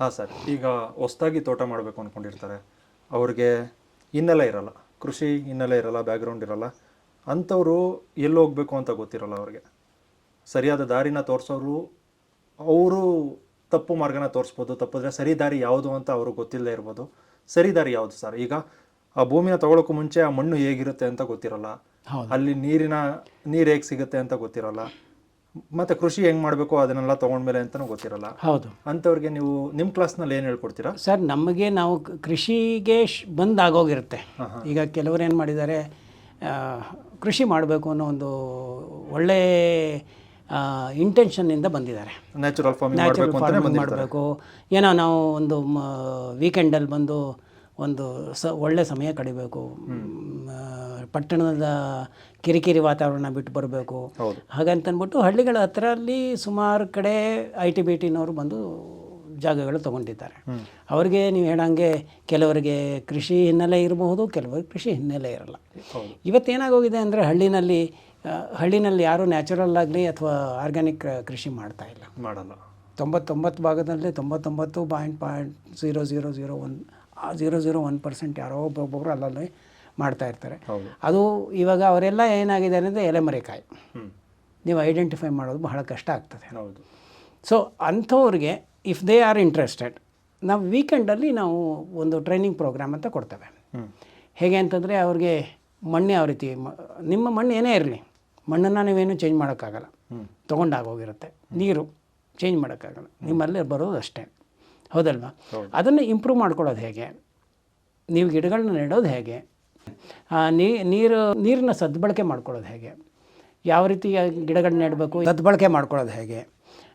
ಹಾಂ ಸರ್ ಈಗ ಹೊಸ್ದಾಗಿ ತೋಟ ಮಾಡಬೇಕು ಅಂದ್ಕೊಂಡಿರ್ತಾರೆ ಅವ್ರಿಗೆ ಹಿನ್ನೆಲೆ ಇರಲ್ಲ ಕೃಷಿ ಹಿನ್ನೆಲೆ ಇರಲ್ಲ ಬ್ಯಾಕ್ಗ್ರೌಂಡ್ ಇರಲ್ಲ ಅಂಥವ್ರು ಎಲ್ಲಿ ಹೋಗಬೇಕು ಅಂತ ಗೊತ್ತಿರಲ್ಲ ಅವ್ರಿಗೆ. ಸರಿಯಾದ ದಾರಿನ ತೋರಿಸೋರು ಅವರು ತಪ್ಪು ಮಾರ್ಗನ ತೋರಿಸ್ಬೋದು ತಪ್ಪಿದ್ರೆ ಸರಿ ದಾರಿ ಯಾವುದು ಅಂತ ಅವ್ರಿಗೆ ಗೊತ್ತಿಲ್ಲದೆ ಇರ್ಬೋದು. ಸರಿ ದಾರಿ ಯಾವುದು ಸರ್? ಈಗ ಆ ಭೂಮಿನ ತಗೊಳಕ್ಕೂ ಮುಂಚೆ ಆ ಮಣ್ಣು ಹೇಗಿರುತ್ತೆ ಅಂತ ಗೊತ್ತಿರಲ್ಲ. ಅಲ್ಲಿ ನೀರಿನ ನೀರು ಹೇಗೆ ಸಿಗುತ್ತೆ ಅಂತ ಗೊತ್ತಿರಲ್ಲ. ಮತ್ತೆ ಕೃಷಿ ಹೆಂಗ್ ಮಾಡಬೇಕು ಅದನ್ನೆಲ್ಲ ತಗೊಂಡ್ಮೇಲೆ ಅಂತಲೂ ಗೊತ್ತಿರಲ್ಲ. ಹೌದು. ಅಂಥವ್ರಿಗೆ ನೀವು ನಿಮ್ಮ ಕ್ಲಾಸ್ನಲ್ಲಿ ಏನು ಹೇಳ್ಕೊಡ್ತೀರಾ? ಸರ್ ನಮಗೆ ನಾವು ಕೃಷಿಗೆ ಬಂದ್ ಆಗೋಗಿರುತ್ತೆ. ಈಗ ಕೆಲವರು ಏನು ಮಾಡಿದ್ದಾರೆ ಕೃಷಿ ಮಾಡಬೇಕು ಅನ್ನೋ ಒಂದು ಒಳ್ಳೆ ಇಂಟೆನ್ಷನ್ನಿಂದ ಬಂದಿದ್ದಾರೆ. ನ್ಯಾಚುರಲ್ ಫಾರ್ಮಿಂಗ್ ನ್ಯಾಚುರಲ್ ಮಾಡಬೇಕು ಅಂತಾನೆ ಫಾರ್ಮಿಂಗ್ ಮಾಡಬೇಕು. ಏನೋ ನಾವು ಒಂದು ವೀಕೆಂಡಲ್ಲಿ ಬಂದು ಒಂದು ಸ ಒಳ್ಳೆ ಸಮಯ ಕಡಿಬೇಕು. ಪಟ್ಟಣದ ಕಿರಿಕಿರಿ ವಾತಾವರಣ ಬಿಟ್ಟು ಬರಬೇಕು. ಹಾಗಂತಂದ್ಬಿಟ್ಟು ಹಳ್ಳಿಗಳ ಅಲ್ಲಿ ಸುಮಾರು ಕಡೆ ಐ ಟಿ ಬಿ ಟಿನವರು ಬಂದು ಜಾಗಗಳು ತೊಗೊಂಡಿದ್ದಾರೆ. ಅವ್ರಿಗೆ ನೀವು ಹೇಳಂಗೆ ಕೆಲವರಿಗೆ ಕೃಷಿ ಹಿನ್ನೆಲೆ ಇರಬಹುದು ಕೆಲವರಿಗೆ ಕೃಷಿ ಹಿನ್ನೆಲೆ ಇರಲ್ಲ. ಇವತ್ತೇನಾಗೋಗಿದೆ ಅಂದರೆ ಹಳ್ಳಿನಲ್ಲಿ ಹಳ್ಳಿನಲ್ಲಿ ಯಾರೂ ನ್ಯಾಚುರಲ್ ಆಗಲಿ ಅಥವಾ ಆರ್ಗ್ಯಾನಿಕ್ ಕೃಷಿ ಮಾಡ್ತಾ ಇಲ್ಲ. ಮಾಡಲ್ಲ. ತೊಂಬತ್ತೊಂಬತ್ತು ಭಾಗದಲ್ಲಿ ತೊಂಬತ್ತೊಂಬತ್ತು point point zero zero zero one zero zero one percent ಯಾರೋ ಒಬ್ಬೊಬ್ಬರು ಅಲ್ಲಲ್ಲಿ ಮಾಡ್ತಾ ಇರ್ತಾರೆ. ಅದು ಇವಾಗ ಅವರೆಲ್ಲ ಏನಾಗಿದೆ ಅಂದರೆ ಎಲೆಮರೆಕಾಯಿ. ನೀವು ಐಡೆಂಟಿಫೈ ಮಾಡೋದು ಬಹಳ ಕಷ್ಟ ಆಗ್ತದೆ. ಹೌದು. ಸೊ ಅಂಥವ್ರಿಗೆ ಇಫ್ ದೇ ಆರ್ ಇಂಟ್ರೆಸ್ಟೆಡ್ ನಾವು ವೀಕೆಂಡಲ್ಲಿ ನಾವು ಒಂದು ಟ್ರೈನಿಂಗ್ ಪ್ರೋಗ್ರಾಮ್ ಅಂತ ಕೊಡ್ತೇವೆ. ಹೇಗೆ ಅಂತಂದರೆ ಅವ್ರಿಗೆ ಮಣ್ಣು ಯಾವ ರೀತಿ ನಿಮ್ಮ ಮಣ್ಣು ಏನೇ ಇರಲಿ ಮಣ್ಣನ್ನು ನೀವೇನು ಚೇಂಜ್ ಮಾಡೋಕ್ಕಾಗಲ್ಲ. ತೊಗೊಂಡಾಗೋಗಿರುತ್ತೆ ನೀರು ಚೇಂಜ್ ಮಾಡೋಕ್ಕಾಗಲ್ಲ. ನಿಮ್ಮಲ್ಲಿ ಬರೋದು ಅಷ್ಟೇ. ಹೌದಲ್ವಾ? ಹೌದು. ಅದನ್ನು ಇಂಪ್ರೂವ್ ಮಾಡ್ಕೊಳ್ಳೋದು ಹೇಗೆ? ನೀವು ಗಿಡಗಳನ್ನ ನೆಡೋದು ಹೇಗೆ? ನೀರು, ನೀರನ್ನ ಸದ್ಬಳಕೆ ಮಾಡ್ಕೊಳ್ಳೋದು ಹೇಗೆ? ಯಾವ ರೀತಿ ಗಿಡಗಳನ್ನ ನೆಡಬೇಕು? ಸದ್ಬಳಕೆ ಮಾಡ್ಕೊಳ್ಳೋದು ಹೇಗೆ?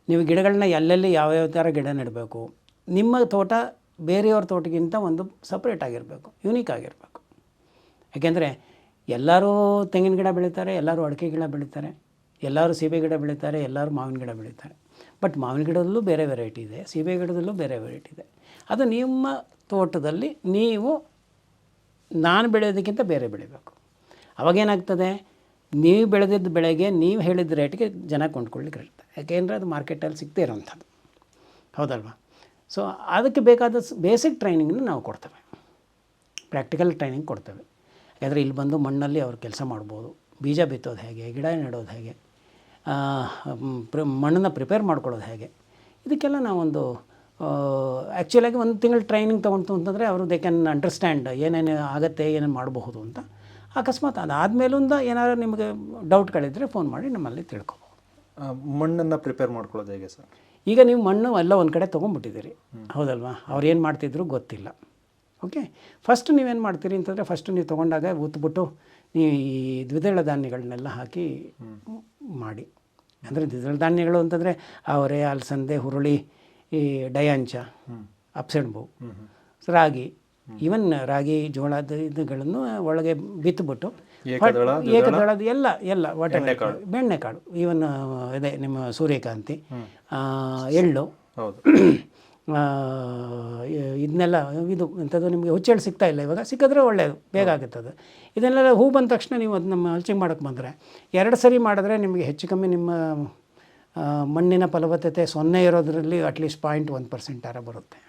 ನೀವು ಗಿಡಗಳನ್ನ ಎಲ್ಲೆಲ್ಲಿ ಯಾವ್ಯಾವ ಥರ ಗಿಡ ನೆಡಬೇಕು? ನಿಮ್ಮ ತೋಟ ಬೇರೆಯವ್ರ ತೋಟಕ್ಕಿಂತ ಒಂದು ಸಪ್ರೇಟ್ ಆಗಿರಬೇಕು ಯುನೀಕ್ ಆಗಿರಬೇಕು. ಯಾಕೆಂದರೆ ಎಲ್ಲರೂ ತೆಂಗಿನ ಗಿಡ ಬೆಳೀತಾರೆ, ಎಲ್ಲರೂ ಅಡಿಕೆ ಗಿಡ ಬೆಳೀತಾರೆ, ಎಲ್ಲರೂ ಸೀಬೆ ಗಿಡ ಬೆಳೀತಾರೆ, ಎಲ್ಲರೂ ಮಾವಿನ ಗಿಡ ಬೆಳೀತಾರೆ. ಬಟ್ ಮಾವಿನ ಗಿಡದಲ್ಲೂ ಬೇರೆ ವೆರೈಟಿ ಇದೆ, ಸೀಬೆ ಗಿಡದಲ್ಲೂ ಬೇರೆ ವೆರೈಟಿ ಇದೆ. ಅದು ನಿಮ್ಮ ತೋಟದಲ್ಲಿ ನೀವು ನಾನು ಬೆಳೆಯೋದಕ್ಕಿಂತ ಬೇರೆ ಬೆಳಿಬೇಕು. ಅವಾಗೇನಾಗ್ತದೆ? ನೀವು ಬೆಳೆದಿದ್ದ ಬೆಳೆಗೆ ನೀವು ಹೇಳಿದ ರೇಟ್ಗೆ ಜನ ಕೊಂಡ್ಕೊಳ್ಳಿಕ್ಕೆ ಇರುತ್ತೆ. ಯಾಕೆಂದರೆ ಅದು ಮಾರ್ಕೆಟಲ್ಲಿ ಸಿಗದೇ ಇರೋವಂಥದ್ದು. ಹೌದಲ್ವಾ? ಸೊ ಅದಕ್ಕೆ ಬೇಕಾದ ಬೇಸಿಕ್ ಟ್ರೈನಿಂಗ್ನ ನಾವು ಕೊಡ್ತೇವೆ. ಪ್ರಾಕ್ಟಿಕಲ್ ಟ್ರೈನಿಂಗ್ ಕೊಡ್ತೇವೆ. ಯಾಕಂದರೆ ಇಲ್ಲಿ ಬಂದು ಮಣ್ಣಲ್ಲಿ ಅವ್ರು ಕೆಲಸ ಮಾಡ್ಬೋದು. ಬೀಜ ಬಿತ್ತೋದು ಹೇಗೆ? ಗಿಡ ನೆಡೋದು ಹೇಗೆ? ಪ್ರ ಮಣ್ಣನ್ನು ಪ್ರಿಪೇರ್ ಮಾಡ್ಕೊಳ್ಳೋದು ಹೇಗೆ? ಇದಕ್ಕೆಲ್ಲ ನಾವೊಂದು ಆ್ಯಕ್ಚುಲಾಗಿ ಒಂದು ತಿಂಗಳು ಟ್ರೈನಿಂಗ್ ತೊಗೊಂತು ಅಂತಂದರೆ ಅವರು ದೇ ಕ್ಯಾನ್ ಅಂಡರ್ಸ್ಟ್ಯಾಂಡ್ ಏನೇನು ಆಗುತ್ತೆ ಏನೇನು ಮಾಡಬಹುದು ಅಂತ. ಅಕಸ್ಮಾತ್ ಅದಾದಮೇಲಿಂದ ಏನಾದರೂ ನಿಮಗೆ ಡೌಟ್ಗಳಿದ್ದರೆ ಫೋನ್ ಮಾಡಿ ನಮ್ಮಲ್ಲಿ ತಿಳ್ಕೊಬೋದು. ಮಣ್ಣನ್ನು ಮಣ್ಣನ್ನ ಪ್ರಿಪೇರ್ ಮಾಡ್ಕೊಳ್ಳೋದು ಹೇಗೆ ಸರ್? ಈಗ ನೀವು ಮಣ್ಣು ಎಲ್ಲ ಒಂದು ಕಡೆ ತೊಗೊಂಡ್ಬಿಟ್ಟಿದ್ದೀರಿ. ಹೌದಲ್ವಾ? ಅವ್ರು ಏನು ಮಾಡ್ತಿದ್ರು ಗೊತ್ತಿಲ್ಲ. ಓಕೆ ಫಸ್ಟ್ ನೀವೇನು ಮಾಡ್ತೀರಿ ಅಂತಂದರೆ ಫಸ್ಟ್ ನೀವು ತೊಗೊಂಡಾಗ ಉತ್ಬಿಟ್ಟು ನೀವು ಈ ದ್ವಿದಳ ಧಾನ್ಯಗಳನ್ನೆಲ್ಲ ಹಾಕಿ ಮಾಡಿ. ಅಂದರೆ ದ್ವಿದಳ ಧಾನ್ಯಗಳು ಅಂತಂದರೆ ಅವರೆ ಅಲಸಂದೆ ಹುರುಳಿ ಈ ಡಯಾಂಚ ಅಪ್ಸೆಣ್ಬು ರಾಗಿ ಈವನ್ ರಾಗಿ ಜೋಳದ ಇದುಗಳನ್ನು ಒಳಗೆ ಬಿತ್ತುಬಿಟ್ಟು ಏಕದಳ, ಏಕದಳದ ಎಲ್ಲ ಎಲ್ಲ ವಾಟ್ ಬೆಣ್ಣೆಕಾಳು. ಈವನ್ ಅದೇ ನಿಮ್ಮ ಸೂರ್ಯಕಾಂತಿ ಎಳ್ಳು. ಇದನ್ನೆಲ್ಲ ಇದು ಎಂಥದ್ದು ನಿಮಗೆ ಹುಚ್ಚೆಳ್ಳು ಸಿಗ್ತಾ ಇಲ್ಲ ಇವಾಗ. ಸಿಕ್ಕಿದ್ರೆ ಒಳ್ಳೆಯದು ಬೇಗ ಆಗುತ್ತದೆ. ಅದು ಇದನ್ನೆಲ್ಲ ಹೂ ಬಂದ ತಕ್ಷಣ ನೀವು ಅದು ನಮ್ಮ ಹಲ್ಚಿಂಗ್ ಮಾಡೋಕ್ಕೆ ಬಂದರೆ ಎರಡು ಸರಿ ಮಾಡಿದ್ರೆ ನಿಮಗೆ ಹೆಚ್ಚು ಕಮ್ಮಿ ನಿಮ್ಮ ಮಣ್ಣಿನ ಫಲವತ್ತತೆ ಸೊನ್ನೆ ಇರೋದ್ರಲ್ಲಿ at least point one percent ಆರ ಬರುತ್ತೆ.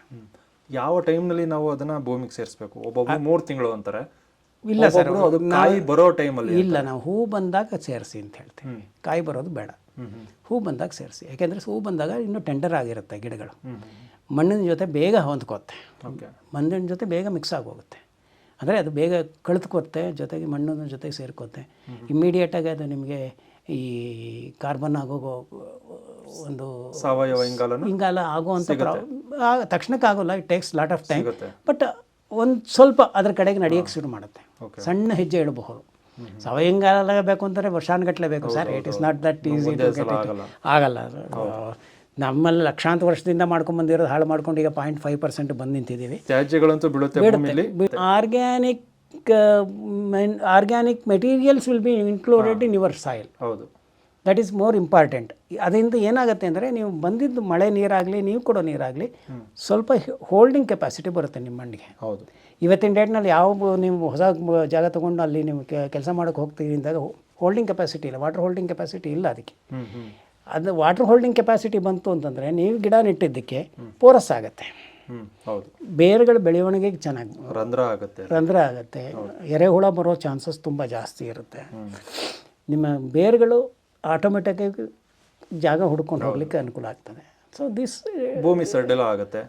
ಯಾವ ಟೈಮ್ನಲ್ಲಿ ನಾವು ಅದನ್ನು ಭೂಮಿಗೆ ಸೇರಿಸ್ಬೇಕು? ಒಬ್ಬೊಬ್ಬ ಮೂರು ತಿಂಗಳು ಅಂತಾರೆ. ಇಲ್ಲ ಸರ್ ಕಾಯಿ ಬರೋ ಟೈಮಲ್ಲಿ ಇಲ್ಲ ನಾವು ಹೂ ಬಂದಾಗ ಸೇರಿಸಿ ಅಂತ ಹೇಳ್ತೀವಿ. ಕಾಯಿ ಬರೋದು ಬೇಡ. ಹೂ ಬಂದಾಗ ಸೇರಿಸಿ. ಯಾಕೆಂದರೆ ಹೂ ಬಂದಾಗ ಇನ್ನೂ ಟೆಂಡರ್ ಆಗಿರುತ್ತೆ ಗಿಡಗಳು. ಮಣ್ಣಿನ ಜೊತೆ ಬೇಗ ಹೊಂದ್ಕೋತ್ತೆ. ಮಣ್ಣಿನ ಜೊತೆ ಬೇಗ ಮಿಕ್ಸ್ ಆಗೋಗುತ್ತೆ. ಅಂದರೆ ಅದು ಬೇಗ ಕಳೆದುಕೊತ್ತೆ ಜೊತೆಗೆ ಮಣ್ಣಿನ ಜೊತೆಗೆ ಸೇರ್ಕೋತ್ತೆ. ಇಮ್ಮಿಡಿಯೇಟಾಗಿ ಅದು ನಿಮಗೆ ಈ ಕಾರ್ಬನ್ ಆಗೋ ಒಂದು ಸಾವಯವ ಇಂಗಾಲ ಇಂಗಾಲ ಆಗುವಂಥ ತಕ್ಷಣಕ್ಕೆ ಆಗೋಲ್ಲ it takes lot of time but ಒಂದು ಸ್ವಲ್ಪ ಅದ್ರ ಕಡೆಗೆ ನಡೆಯೋಕ್ಕೆ ಶುರು ಮಾಡುತ್ತೆ. ಸಣ್ಣ ಹೆಜ್ಜೆ ಇಡಬಹುದು. ಸಾವಯಂಗಾಲ ಬೇಕು ಅಂತಾರೆ ವರ್ಷಾನುಗಟ್ಟಲೆ ಬೇಕು sir. It is not that easy ಆಗಲ್ಲ. ನಮ್ಮಲ್ಲಿ ಲಕ್ಷಾಂತರ ವರ್ಷದಿಂದ ಮಾಡ್ಕೊಂಡು ಬಂದಿರೋದು ಹಾಳು ಮಾಡ್ಕೊಂಡು ಈಗ ಪಾಯಿಂಟ್ ಫೈವ್ ಪರ್ಸೆಂಟ್ ಬಂದು ನಿಂತಿದ್ದೀವಿ. ತ್ಯಾಜ್ಯಗಳಂತೂ ಬೀಳುತ್ತೆ ಭೂಮಿಲಿ. Organic organic materials will be included in your soil ಹೌದು. ದಟ್ ಈಸ್ ಮೋರ್ ಇಂಪಾರ್ಟೆಂಟ್ ಅದರಿಂದ ಏನಾಗುತ್ತೆ ಅಂದರೆ ನೀವು ಬಂದಿದ್ದು ಮಳೆ ನೀರಾಗಲಿ ನೀವು ಕೊಡೋ ನೀರಾಗಲಿ ಸ್ವಲ್ಪ ಹೋಲ್ಡಿಂಗ್ ಕೆಪಾಸಿಟಿ ಬರುತ್ತೆ ನಿಮ್ಮ ಮಣ್ಣಿಗೆ. ಹೌದು. ಇವತ್ತಿನ ಡೇಟ್ನಲ್ಲಿ ಯಾವ ನೀವು ಹೊಸ ಜಾಗ ತೊಗೊಂಡು ಅಲ್ಲಿ ನೀವು ಕೆಲಸ ಮಾಡೋಕ್ಕೆ ಹೋಗ್ತೀರಿ ಅಂದಾಗ ಹೋಲ್ಡಿಂಗ್ ಕೆಪಾಸಿಟಿ ಇಲ್ಲ ವಾಟರ್ ಹೋಲ್ಡಿಂಗ್ ಕೆಪಾಸಿಟಿ ಇಲ್ಲ ಅದಕ್ಕೆ. ಅದು ವಾಟರ್ ಹೋಲ್ಡಿಂಗ್ ಕೆಪಾಸಿಟಿ ಬಂತು ಅಂತಂದರೆ ನೀವು ಗಿಡ ನೆಟ್ಟಿದ್ದಕ್ಕೆ ಪೋರಸ್ ಆಗುತ್ತೆ. ಬೇರುಗಳ ಬೆಳವಣಿಗೆಗೆ ಚೆನ್ನಾಗಿ ರಂಧ್ರ ಆಗುತ್ತೆ. ರಂಧ್ರ ಆಗುತ್ತೆ. ಎರೆಹುಳ ಬರೋ ಚಾನ್ಸಸ್ ತುಂಬ ಜಾಸ್ತಿ ಇರುತ್ತೆ. ನಿಮ್ಮ ಬೇರುಗಳು ಆಟೋಮೆಟಿಕ್ಕಾಗಿ ಜಾಗ ಹುಡ್ಕೊಂಡು ಹೋಗ್ಲಿಕ್ಕೆ ಅನುಕೂಲ ಆಗ್ತದೆ. ಸೊ ದಿಸ್ ಭೂಮಿ ಸಡಿಲ ಆಗುತ್ತೆ.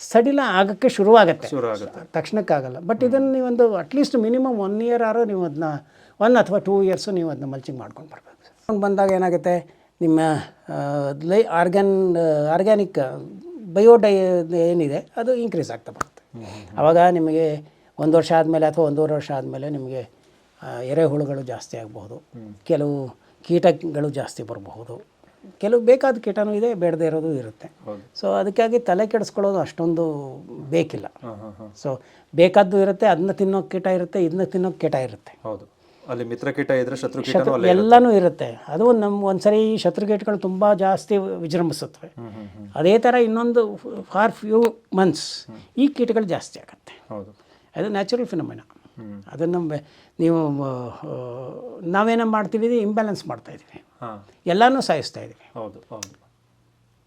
ಸಡಿಲ ಆಗಕ್ಕೆ ಶುರುವಾಗುತ್ತೆ. ಶುರು ಆಗುತ್ತೆ ತಕ್ಷಣಕ್ಕಾಗಲ್ಲ ಬಟ್ ಇದನ್ನು ನೀವೊಂದು ಅಟ್ಲೀಸ್ಟ್ ಮಿನಿಮಮ್ ಒನ್ ಇಯರ್ ಆರು ನೀವು ಅದನ್ನ ಒನ್ ಅಥವಾ ಟೂ ಇಯರ್ಸು ನೀವು ಅದನ್ನ ಮಲ್ಚಿಂಗ್ ಮಾಡ್ಕೊಂಡು ಬರ್ಬೇಕು. ಬಂದಾಗ ಏನಾಗುತ್ತೆ? ನಿಮ್ಮ ಲೈ ಆರ್ಗ್ಯಾನ್ ಆರ್ಗ್ಯಾನಿಕ್ ಬಯೋಡೈ ಏನಿದೆ ಅದು ಇನ್ಕ್ರೀಸ್ ಆಗ್ತಾ ಬರುತ್ತೆ. ಆವಾಗ ನಿಮಗೆ ಒಂದು ವರ್ಷ ಆದಮೇಲೆ ಅಥವಾ ಒಂದೂವರೆ ವರ್ಷ ಆದಮೇಲೆ ನಿಮಗೆ ಎರೆಹುಳುಗಳು ಜಾಸ್ತಿ ಆಗಬಹುದು. ಕೆಲವು ಕೀಟಗಳು ಜಾಸ್ತಿ ಬರಬಹುದು. ಕೆಲವು ಬೇಕಾದ ಕೀಟನೂ ಇದೆ ಬೇಡದೇ ಇರೋದು ಇರುತ್ತೆ. ಸೊ ಅದಕ್ಕಾಗಿ ತಲೆ ಕೆಡಿಸ್ಕೊಳ್ಳೋದು ಅಷ್ಟೊಂದು ಬೇಕಿಲ್ಲ. ಸೊ ಬೇಕಾದ್ದು ಇರುತ್ತೆ ಅದನ್ನ ತಿನ್ನೋ ಕೀಟ ಇರುತ್ತೆ ಇದನ್ನ ತಿನ್ನೋ ಕೀಟ ಇರುತ್ತೆ. ಹೌದು. ಅಲ್ಲಿ ಮಿತ್ರಕೀಟ ಇದ್ರೆ ಶತ್ರು ಕೀಟನೂ ಅಲ್ಲೇ ಎಲ್ಲನೂ ಇರುತ್ತೆ. ಅದು ನಮ್ಮ ಒಂದ್ಸರಿ ಈ ಶತ್ರುಕೀಟಗಳು ತುಂಬಾ ಜಾಸ್ತಿ ವಿಜೃಂಭಿಸುತ್ತವೆ. ಅದೇ ಥರ ಇನ್ನೊಂದು ಫಾರ್ ಫ್ಯೂ ಮಂತ್ಸ್ ಈ ಕೀಟಗಳು ಜಾಸ್ತಿ ಆಗುತ್ತೆ. ಹೌದು. ಅದು ನ್ಯಾಚುರಲ್ ಫಿನಮಿನ ಅದನ್ನು ನೀವು ನಾವೇನ ಮಾಡ್ತೀವಿ ಇಂಬ್ಯಾಲೆನ್ಸ್ ಮಾಡ್ತಾ ಇದ್ದೀವಿ. ಎಲ್ಲಾನು ಎಲ್ಲನೂ ಸಾಯಿಸ್ತಾ ಇದ್ದೀವಿ. ಹೌದು ಹೌದು.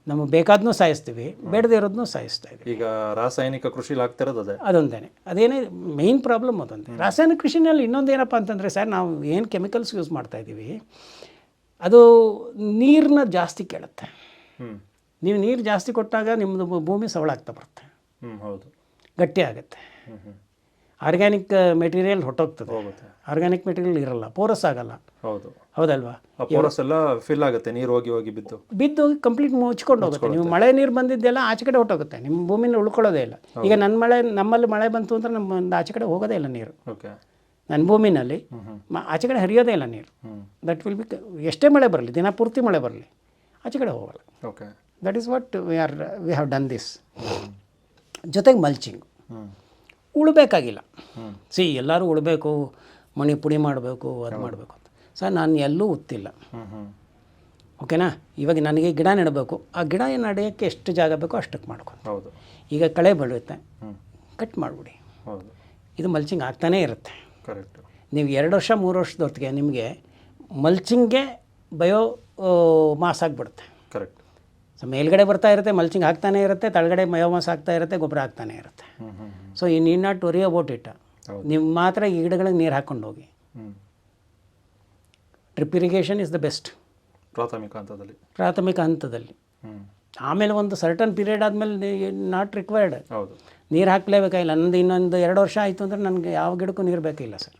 ನಮಗೆ ಬೇಕಾದ್ನೂ ಸಾಯಿಸ್ತೀವಿ ಬೇಡದೇ ಇರೋದನ್ನೂ ಸಾಯಿಸ್ತಾ ಇದ್ದೀವಿ. ಈಗ ರಾಸಾಯನಿಕ ಕೃಷಿಲಿ ಆಗ್ತಿರೋದು ಅದೇ ಅದೊಂದೇ ಅದೇನೇ ಮೇಯ್ನ್ ಪ್ರಾಬ್ಲಮ್ ಅದೊಂದೇ. ರಾಸಾಯನಿಕ ಕೃಷಿನಲ್ಲಿ ಇನ್ನೊಂದು ಏನಪ್ಪ ಅಂತಂದರೆ ಸರ್ ನಾವು ಏನು ಕೆಮಿಕಲ್ಸ್ ಯೂಸ್ ಮಾಡ್ತಾ ಇದ್ದೀವಿ ಅದು ನೀರನ್ನ ಜಾಸ್ತಿ ಕೇಳುತ್ತೆ. ನೀವು ನೀರು ಜಾಸ್ತಿ ಕೊಟ್ಟಾಗ ನಿಮ್ಮದು ಭೂಮಿ ಸವಳಾಗ್ತಾ ಬರುತ್ತೆ. ಹೌದು. ಗಟ್ಟಿ ಆಗುತ್ತೆ. ಆರ್ಗ್ಯಾನಿಕ್ ಮೆಟೀರಿಯಲ್ ಹೊಟ್ಟೋಗ್ತದೆ. ಆರ್ಗ್ಯಾನಿಕ್ ಮೆಟೀರಿಯಲ್ ಇರಲ್ಲ ಪೋರಸ್ ಆಗಲ್ಲ. ಹೌದು. ಹೌದಲ್ವಾ? ಪೋರಸ್ ಎಲ್ಲ ಫಿಲ್ ಆಗುತ್ತೆ ನೀರು ಹೋಗಿ ಹೋಗಿ ಬಿದ್ದು. ಬಿದ್ದು ಕಂಪ್ಲೀಟ್ ಮುಚ್ಕೊಂಡು ಹೋಗುತ್ತೆ ನೀವು ಮಳೆ ನೀರು ಬಂದಿದ್ದೆಲ್ಲ ಆಚೆ ಕಡೆ ಹೊಟ್ಟೋಗುತ್ತೆ ನಿಮ್ಮ ಭೂಮಿನ ಉಳ್ಕೊಳ್ಳೋದೇ ಇಲ್ಲ. ಈಗ ನನ್ನ ಮಳೆ ನಮ್ಮಲ್ಲಿ ಮಳೆ ಬಂತು ಅಂದ್ರೆ ನಮ್ಮ ಒಂದು ಆಚೆ ಕಡೆ ಹೋಗೋದೇ ಇಲ್ಲ ನೀರು. ಓಕೆ. ನನ್ನ ಭೂಮಿನಲ್ಲಿ ಆಚೆ ಕಡೆ ಹರಿಯೋದೇ ಇಲ್ಲ ನೀರು. ದಟ್ ವಿಲ್ ಬಿ ಎಷ್ಟೇ ಮಳೆ ಬರಲಿ ದಿನ ಪೂರ್ತಿ ಮಳೆ ಬರಲಿ ಆಚೆ ಕಡೆ ಹೋಗಲ್ಲ. Okay. That is what we are we have done this ಜೊತೆಗೆ ಮಲ್ಚಿಂಗ್ ಉಳ್ಬೇಕಾಗಿಲ್ಲ. ಸಿ ಎಲ್ಲರೂ ಉಳಬೇಕು ಮಣಿ ಪುಡಿ ಮಾಡಬೇಕು ಅದು ಮಾಡಬೇಕು. ಸರ್ ನಾನು ಎಲ್ಲೂ ಉತ್ತಿಲ್ಲ ಓಕೆನಾ? ಇವಾಗ ನನಗೆ ಗಿಡ ನೆಡಬೇಕು. ಆ ಗಿಡ ನಡೆಯೋಕ್ಕೆ ಎಷ್ಟು ಜಾಗ ಬೇಕೋ ಅಷ್ಟಕ್ಕೆ ಮಾಡ್ಕೊಂಡು ಹೌದು. ಈಗ ಕಳೆ ಬೆಳೆಯುತ್ತೆ ಕಟ್ ಮಾಡಿಬಿಡಿ. ಹೌದು. ಇದು ಮಲ್ಚಿಂಗ್ ಆಗ್ತಾನೇ ಇರುತ್ತೆ. ಕರೆಕ್ಟ್ ನೀವು ಎರಡು ವರ್ಷ ಮೂರು ವರ್ಷದೊತ್ತಿಗೆ ನಿಮಗೆ ಮಲ್ಚಿಂಗ್ಗೆ ಬಯೋ ಮಾಸ್ ಆಗಿಬಿಡುತ್ತೆ. ಕರೆಕ್ಟ್ ಸೊ ಮೇಲ್ಗಡೆ ಬರ್ತಾ ಇರುತ್ತೆ ಮಲ್ಚಿಂಗ್ ಆಗ್ತಾನೆ ಇರುತ್ತೆ ತಳಗಡೆ ಬಯೋಮಾಸ್ ಆಗ್ತಾ ಇರುತ್ತೆ ಗೊಬ್ಬರ ಆಗ್ತಾನೆ ಇರುತ್ತೆ. ಸೊ ಈ need not worry about it ನಿಮ್ಮ ನೀವು ಮಾತ್ರ ಈ ಗಿಡಗಳಿಗೆ ನೀರು ಹಾಕ್ಕೊಂಡು ಹೋಗಿ. Drip irrigation is the best. ಪ್ರಾಥಮಿಕ ಹಂತದಲ್ಲಿ. ಪ್ರಾಥಮಿಕ ಹಂತದಲ್ಲಿ. ಆಮೇಲೆ ಒಂದು ಸರ್ಟನ್ ಪೀರಿಯಡ್ ಆದಮೇಲೆ ನಾಟ್ ರಿಕ್ವೈರ್ಡ್. ಹೌದು. ನೀರು ಹಾಕಲೇಬೇಕಾಗಿಲ್ಲ ನಂದು ಇನ್ನೊಂದು ಎರಡು ವರ್ಷ ಆಯಿತು ಅಂದರೆ ನನಗೆ ಯಾವ ಗಿಡಕ್ಕೂ ನೀರು ಬೇಕಿಲ್ಲ sir.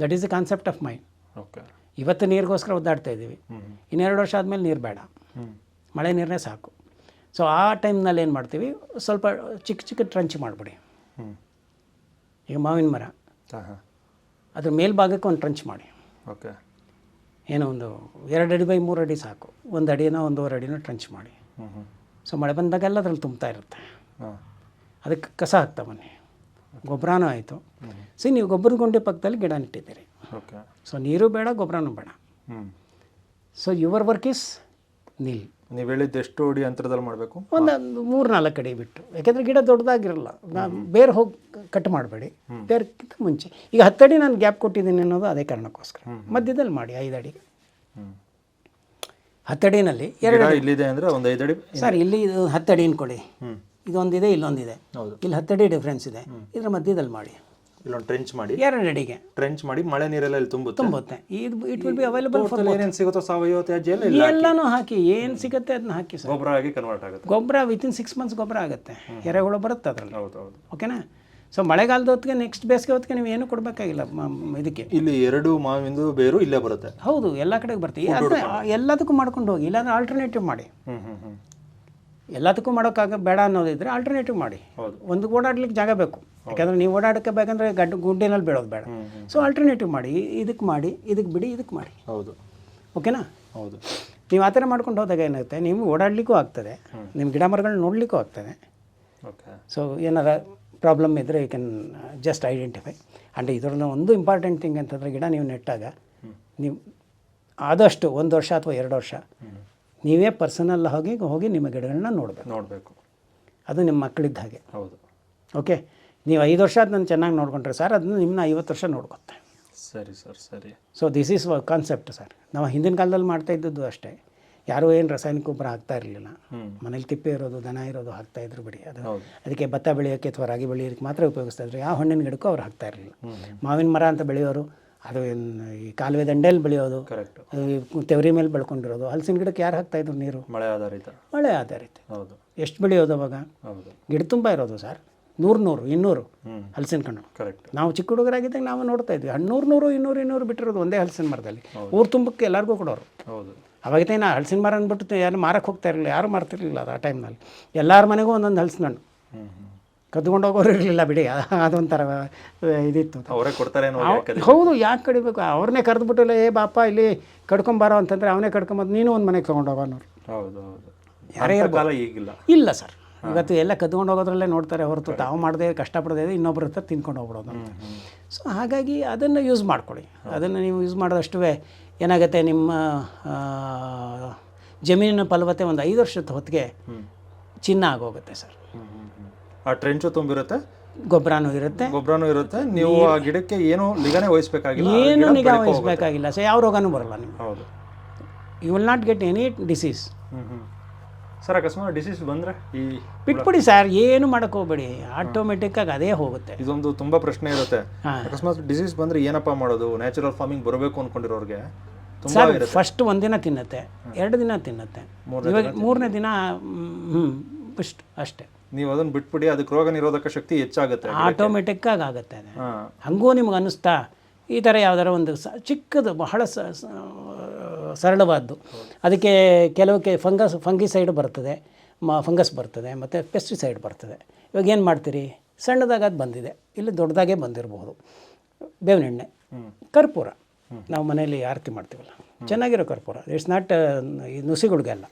That is the concept of mind okay ಇವತ್ತು ನೀರಿಗೋಸ್ಕರ ಒದ್ದಾಡ್ತಾ ಇದ್ದೀವಿ. ಇನ್ನೆರಡು ವರ್ಷ ಆದಮೇಲೆ ನೀರು ಬೇಡ. ಮಳೆ ನೀರನ್ನೇ ಸಾಕು. ಸೊ ಆ ಟೈಮ್ನಲ್ಲಿ ಏನು ಮಾಡ್ತೀವಿ? ಸ್ವಲ್ಪ ಚಿಕ್ಕ ಚಿಕ್ಕ ಟ್ರಂಚ್ ಮಾಡಿಬಿಡಿ. ಈಗ ಮಾವಿನ ಮರ. ಅದ್ರ ಮೇಲ್ಭಾಗಕ್ಕೆ ಒಂದು ಟ್ರಂಚ್ ಮಾಡಿ. ಓಕೆ. ಏನೋ ಒಂದು ಎರಡು ಅಡಿ ಬೈ ಮೂರು ಅಡಿ ಸಾಕು. ಒಂದು ಅಡಿನೋ ಒಂದೂವರೆ ಅಡಿನೋ ಟ್ರಂಚ್ ಮಾಡಿ. ಸೊ ಮಳೆ ಬಂದಾಗೆಲ್ಲ ಅದ್ರಲ್ಲಿ ತುಂಬ್ತಾ ಇರುತ್ತೆ. ಹಾಂ. ಅದಕ್ಕೆ ಕಸ ಹಾಕ್ತಾ ಬನ್ನಿ. ಗೊಬ್ಬರನೂ ಆಯಿತು. ಸೊ ನೀವು ಗೊಬ್ಬರ ಗುಂಡಿ ಪಕ್ಕದಲ್ಲಿ ಗಿಡ ನೆಟ್ಟಿದ್ದೀರಿ. ಓಕೆ. ಸೊ ನೀರು ಬೇಡ ಗೊಬ್ಬರನೂ ಬೇಡ. So your work is nil ನೀವು ಹೇಳಿದ್ದು ಎಷ್ಟು ಅಡಿ ಅಂತರದಲ್ಲಿ ಮಾಡಬೇಕು. ಒಂದೊಂದು ಮೂರು ನಾಲ್ಕು ಅಡಿ ಬಿಟ್ಟು. ಯಾಕೆಂದರೆ ಗಿಡ ದೊಡ್ಡದಾಗಿರಲ್ಲ. ನಾನು ಬೇರೆ ಹೋಗಿ ಕಟ್ ಮಾಡಬೇಡಿ. ಬೇರೆಕ್ಕಿಂತ ಮುಂಚೆ. ಈಗ ಹತ್ತಡಿ ನಾನು ಗ್ಯಾಪ್ ಕೊಟ್ಟಿದ್ದೀನಿ ಅನ್ನೋದು ಅದೇ ಕಾರಣಕ್ಕೋಸ್ಕರ. ಮಧ್ಯದಲ್ಲಿ ಮಾಡಿ ಐದು ಅಡಿ. ಹತ್ತಡಿನಲ್ಲಿ ಎರಡು ಇಲ್ಲಿದೆ ಅಂದರೆ ಒಂದು ಐದು ಅಡಿ ಸರ್ ಇಲ್ಲಿ ಇದು ಹತ್ತಡಿ ಅನ್ಕೊಳ್ಳಿ ಇದೊಂದಿದೆ ಇಲ್ಲೊಂದಿದೆ. ಹೌದು. ಇಲ್ಲಿ ಹತ್ತಡಿ ಡಿಫ್ರೆನ್ಸ್ ಇದೆ. ಇದರ ಮಧ್ಯದಲ್ಲಿ ಮಾಡಿ. ಇಲ್ಲೊಂದು ಟ್ರೆಂಚ್ ಮಾಡಿ. ಎರಡು ಅಡಿಗೆ. ಟ್ರೆಂಚ್ ಮಾಡಿ ಮಳೆ ನೀರೆಲ್ಲ ಇಲ್ಲಿ ತುಂಬುತ್ತೆ. ತುಂಬುತ್ತೆ. ಇದು it will be available for ಏನೇನು ಸಿಗುತ್ತೋ ಸಾವಯವ ತ್ಯಾಜ್ಯ ಎಲ್ಲ ಇಲ್ಲ ಎಲ್ಲನೂ ಹಾಕಿ. ಏನು ಸಿಗುತ್ತೆ ಅದನ್ನ ಹಾಕಿ ಸರ್. ಗೊಬ್ಬರ ಆಗಿ ಕನ್ವರ್ಟ್ ಆಗುತ್ತೆ. ಗೊಬ್ಬರ ವಿತಿನ್ ಸಿಕ್ಸ್ ಮಂತ್ಸ್ ಗೊಬ್ಬರ ಆಗುತ್ತೆ. ಎರೆಹುಳು ಬರುತ್ತೆ ಅದರಲ್ಲಿ. ಹೌದು ಹೌದು. ಓಕೆನಾ? ಸೊ ಮಳೆಗಾಲದ ಹೊತ್ತಿಗೆ ನೆಕ್ಸ್ಟ್ ಬೇಸಿಗೆ ಹೊತ್ತಿಗೆ ನೀವು ಏನು ಕೊಡಬೇಕಾಗಿಲ್ಲ ಇದಕ್ಕೆ. ಇಲ್ಲಿ ಎರಡು ಮಾವಿಂದು ಬೇರು ಇಲ್ಲೇ ಬರುತ್ತೆ. ಹೌದು ಎಲ್ಲ ಕಡೆಗೆ ಬರ್ತೀವಿ ಎಲ್ಲದಕ್ಕೂ ಮಾಡ್ಕೊಂಡು ಹೋಗಿ. ಇಲ್ಲಾಂದ್ರೆ ಆಲ್ಟರ್ನೇಟಿವ್ ಮಾಡಿ. ಎಲ್ಲದಕ್ಕೂ ಮಾಡೋಕ್ಕಾಗ ಬೇಡ ಅನ್ನೋದಿದ್ರೆ ಆಲ್ಟರ್ನೇಟಿವ್ ಮಾಡಿ. ಹೌದು. ಒಂದು ಓಡಾಡ್ಲಿಕ್ಕೆ ಜಾಗ ಬೇಕು. ಯಾಕಂದ್ರೆ ನೀವು ಓಡಾಡಕ್ಕೆ ಬೇಕಂದ್ರೆ ಗಡ್ಡ ಗುಡ್ಡಿನಲ್ಲಿ ಬೀಳೋದು ಬೇಡ. ಸೊ ಆಲ್ಟರ್ನೇಟಿವ್ ಮಾಡಿ ಇದಕ್ಕೆ ಮಾಡಿ ಇದಕ್ಕೆ ಬಿಡಿ ಇದಕ್ಕೆ ಮಾಡಿ. ಹೌದು. ಓಕೆನಾ ಹೌದು. ನೀವು ಆ ಥರ ಮಾಡ್ಕೊಂಡು ಹೋದಾಗ ಏನಾಗುತ್ತೆ ನೀವು ಓಡಾಡಲಿಕ್ಕೂ ಆಗ್ತದೆ ನಿಮ್ಮ ಗಿಡ ಮರಗಳನ್ನ ನೋಡಲಿಕ್ಕೂ ಆಗ್ತದೆ. ಸೊ ಏನಾರ ಪ್ರಾಬ್ಲಮ್ ಇದ್ದರೆ you can just identify and ಇದರಲ್ಲಿ ಒಂದು ಇಂಪಾರ್ಟೆಂಟ್ ಥಿಂಗ್ ಅಂತಂದರೆ ಗಿಡ ನೀವು ನೆಟ್ಟಾಗ ನೀವು ಆದಷ್ಟು ಒಂದು ವರ್ಷ ಅಥವಾ ಎರಡು ವರ್ಷ ನೀವೇ ಪರ್ಸನಲ್ ಹೋಗಿ ಹೋಗಿ ನಿಮ್ಮ ಗಿಡಗಳನ್ನ ನೋಡಬೇಕು. ನೋಡಬೇಕು. ಅದು ನಿಮ್ಮ ಮಕ್ಕಳಿದ್ದ ಹಾಗೆ. ಹೌದು. ಓಕೆ ನೀವು ಐದು ವರ್ಷ ಅದನ್ನು ಚೆನ್ನಾಗಿ ನೋಡ್ಕೊಂಡ್ರೆ ಸರ್ ಅದನ್ನ ನಿಮ್ಮನ್ನ ಐವತ್ತು ವರ್ಷ ನೋಡ್ಕೊತ್ತೆ. ಸರಿ ಸರ್ ಸರಿ. So this is concept sir ನಾವು ಹಿಂದಿನ ಕಾಲದಲ್ಲಿ ಮಾಡ್ತಾ ಇದ್ದದ್ದು ಅಷ್ಟೇ. ಯಾರೂ ಏನು ರಾಸಾಯನಿಕ ಗೊಬ್ಬರ ಹಾಕ್ತಾ ಇರಲಿಲ್ಲ. ಮನೇಲಿ ತಿಪ್ಪೆ ಇರೋದು ದನ ಇರೋದು ಹಾಕ್ತಾ ಇದ್ರು ಬಿಡಿ. ಅದು ಅದಕ್ಕೆ ಭತ್ತ ಬೆಳೆಯೋಕ್ಕೆ ಅಥವಾ ರಾಗಿ ಬೆಳೆಯೋಕ್ಕೆ ಮಾತ್ರ ಉಪಯೋಗಿಸ್ತಾ ಇದ್ರು. ಯಾವ ಹಣ್ಣಿನ ಗಿಡಕ್ಕೂ ಅವ್ರು ಹಾಕ್ತಾ ಇರಲಿಲ್ಲ. ಮಾವಿನ ಮರ ಅಂತ ಬೆಳೆಯೋರು ಅದು ಈ ಕಾಲುವೆ ದಂಡೆಯಲ್ಲಿ ಬೆಳೆಯೋದು ತೆವರಿ ಮೇಲೆ ಬೆಳ್ಕೊಂಡಿರೋದು. ಹಲಸಿನ ಗಿಡಕ್ಕೆ ಯಾರು ಹಾಕ್ತಾ ಇದ್ರು ನೀರು? ಮಳೆ ಆಧಾರಿತ. ಮಳೆ ಆಧಾರಿತ. ಹೌದು. ಎಷ್ಟು ಬೆಳೆಯೋದು ಅವಾಗ? ಗಿಡ ತುಂಬ ಇರೋದು ಸರ್ ನೂರು ನೂರು ಇನ್ನೂರು ಹಲಸಿನ ಕಣ್ಣು ಕರೆಕ್ಟ್ ನಾವು ಚಿಕ್ಕ ಹುಡುಗರಾಗಿದ್ದಾಗ ನಾವು ನೋಡ್ತಾ ಇದ್ವಿ. ಹಣ್ಣೂರು ನೂರು ಇನ್ನೂರು ಇನ್ನೂರು ಬಿಟ್ಟಿರೋದು ಒಂದೇ ಹಲಸಿನ ಮರದಲ್ಲಿ. ಊರು ತುಂಬಕ್ಕೆ ಎಲ್ಲರಿಗೂ ಕೊಡೋರು. ಹೌದು. ನಾ ಹಲಸಿನ ಮರ ಅಂದ್ಬಿಟ್ಟು ಯಾರು ಮಾರಕ್ಕೆ ಹೋಗ್ತಾ ಇರಲಿಲ್ಲ ಯಾರು ಮಾರ್ತಿರ್ಲಿಲ್ಲ ಅದು ಆ ಟೈಮ್ನಲ್ಲಿ. ಎಲ್ಲರ ಮನೆಗೂ ಒಂದೊಂದು ಹಲಸಿನ ಹಣ್ಣು. ಕದ್ಕೊಂಡು ಹೋಗೋರು ಇರಲಿಲ್ಲ ಬಿಡಿ ಅದೊಂಥರ ಇದಿತ್ತು. ಅವರೇ ಕೊಡ್ತಾರೆ ಹೌದು ಯಾಕೆ ಕಡಿಬೇಕು? ಅವ್ರನ್ನೇ ಕರೆದ್ಬಿಟ್ಟು ಏ ಬಾಪ ಇಲ್ಲಿ ಕಡ್ಕೊಂಬಾರೋ ಅಂತಂದರೆ ಅವನೇ ಕಡ್ಕೊಂಬಂದು ನೀನು ಒಂದು ಮನೆಗೆ ತೊಗೊಂಡು ಹೋಗೋನವ್ರು ಹೌದು ಹೌದು. ಕಾಲ ಈಗಿಲ್ಲ. ಇಲ್ಲ ಸರ್. ಇವತ್ತು ಎಲ್ಲ ಕದ್ಕೊಂಡು ಹೋಗೋದ್ರಲ್ಲೇ ನೋಡ್ತಾರೆ ಹೊರತು ತಾವು ಮಾಡದೆ ಕಷ್ಟಪಡದೆ ಇನ್ನೊಬ್ಬರ ಹತ್ರ ತಿನ್ಕೊಂಡು ಹೋಗ್ಬಿಡೋದು ಅಂತ. ಸೊ ಹಾಗಾಗಿ ಅದನ್ನು ಯೂಸ್ ಮಾಡ್ಕೊಳ್ಳಿ. ಅದನ್ನು ನೀವು ಯೂಸ್ ಮಾಡಿದಷ್ಟುವೆ ಏನಾಗುತ್ತೆ ನಿಮ್ಮ ಜಮೀನಿನ ಫಲವತ್ತೆ ಒಂದು ಐದು ವರ್ಷದ ಹೊತ್ತಿಗೆ ಚಿನ್ನ ಆಗೋಗುತ್ತೆ ಸರ್. ಆ ಟ್ರೆಂಚು ತುಂಬಿರುತ್ತೆ? ಗೊಬ್ಬರನೂ ಇರುತ್ತೆ. ಗೊಬ್ಬರನೂ ಇರುತ್ತೆ. ನೀವು ಆ ಗಿಡಕ್ಕೆ ಏನು ನಿಗಾನೆ ವಹಿಸಬೇಕಾಗಿಲ್ಲ. ಏನು ನಿಗಾ ವಹಿಸಬೇಕಾಗಿಲ್ಲ ಸೊ ಯಾವ ರೋಗನೂ ಬರಲ್ಲ ನಿಮ್ಗೆ. ಹೌದು. You will not get any disease sir ಅಕಸ್ಮಾತ್ ಡಿಸೀಸ್ ಬಂದರೆ ಈ ಬಿಟ್ಬಿಡಿ ಸರ್ ಏನು ಮಾಡಕ್ಕೆ ಹೋಗ್ಬೇಡಿ. ಆಟೋಮೆಟಿಕ್ಕಾಗಿ ಅದೇ ಹೋಗುತ್ತೆ. ಇದೊಂದು ತುಂಬಾ ಪ್ರಶ್ನೆ ಇರುತ್ತೆ. ಅಕಸ್ಮಾತ್ ಡಿಸೀಸ್ ಬಂದರೆ ಏನಪ್ಪ ಮಾಡೋದು? ನ್ಯಾಚುರಲ್ ಫಾರ್ಮಿಂಗ್ ಬರಬೇಕು ಅನ್ಕೊಂಡಿರೋರ್ಗೆ. ತುಂಬಾ ಸರ್ ಫಸ್ಟ್ ಒಂದಿನ ತಿನ್ನತ್ತೆ ಎರಡು ದಿನ ತಿನ್ನತ್ತೆ. ಇವಾಗ ಮೂರನೇ ದಿನ ಹ್ಞೂ ಫಸ್ಟ್ ಅಷ್ಟೇ ನೀವು ಅದನ್ನ ಬಿಟ್ಬಿಡಿ ಅದಕ್ಕೆ ರೋಗ ನಿರೋಧಕ ಶಕ್ತಿ ಹೆಚ್ಚಾಗುತ್ತೆ ಆಟೋಮೆಟಿಕ್ಕಾಗಿ ಆಗುತ್ತೆ. ಹಂಗೂ ನಿಮ್ಗೆ ಅನ್ನಿಸ್ತಾ ಈ ಥರ ಯಾವ್ದಾರ ಒಂದು ಸ ಚಿಕ್ಕದು ಬಹಳ ಸ- ಸರಳವಾದ್ದು. ಅದಕ್ಕೆ ಕೆಲವಕ್ಕೆ ಫಂಗಸ್ ಫಂಗಿಸೈಡ್ ಬರ್ತದೆ ಮ ಫಂಗಸ್ ಬರ್ತದೆ ಮತ್ತು ಪೆಸ್ಟಿಸೈಡ್ ಬರ್ತದೆ. ಇವಾಗ ಏನು ಮಾಡ್ತೀರಿ? ಸಣ್ಣದಾಗ ಅದು ಬಂದಿದೆ. ಇಲ್ಲಿ ದೊಡ್ಡದಾಗೇ ಬಂದಿರಬಹುದು. ಬೇವಿನೆಣ್ಣೆ. ಕರ್ಪೂರ. ನಾವು ಮನೆಯಲ್ಲಿ ಆರತಿ ಮಾಡ್ತೀವಲ್ಲ. ಚೆನ್ನಾಗಿರೋ ಕರ್ಪೂರ. ಇಟ್ಸ್ ನಾಟ್ ಈ ನುಸಿಗಳಿಗೆಲ್ಲ.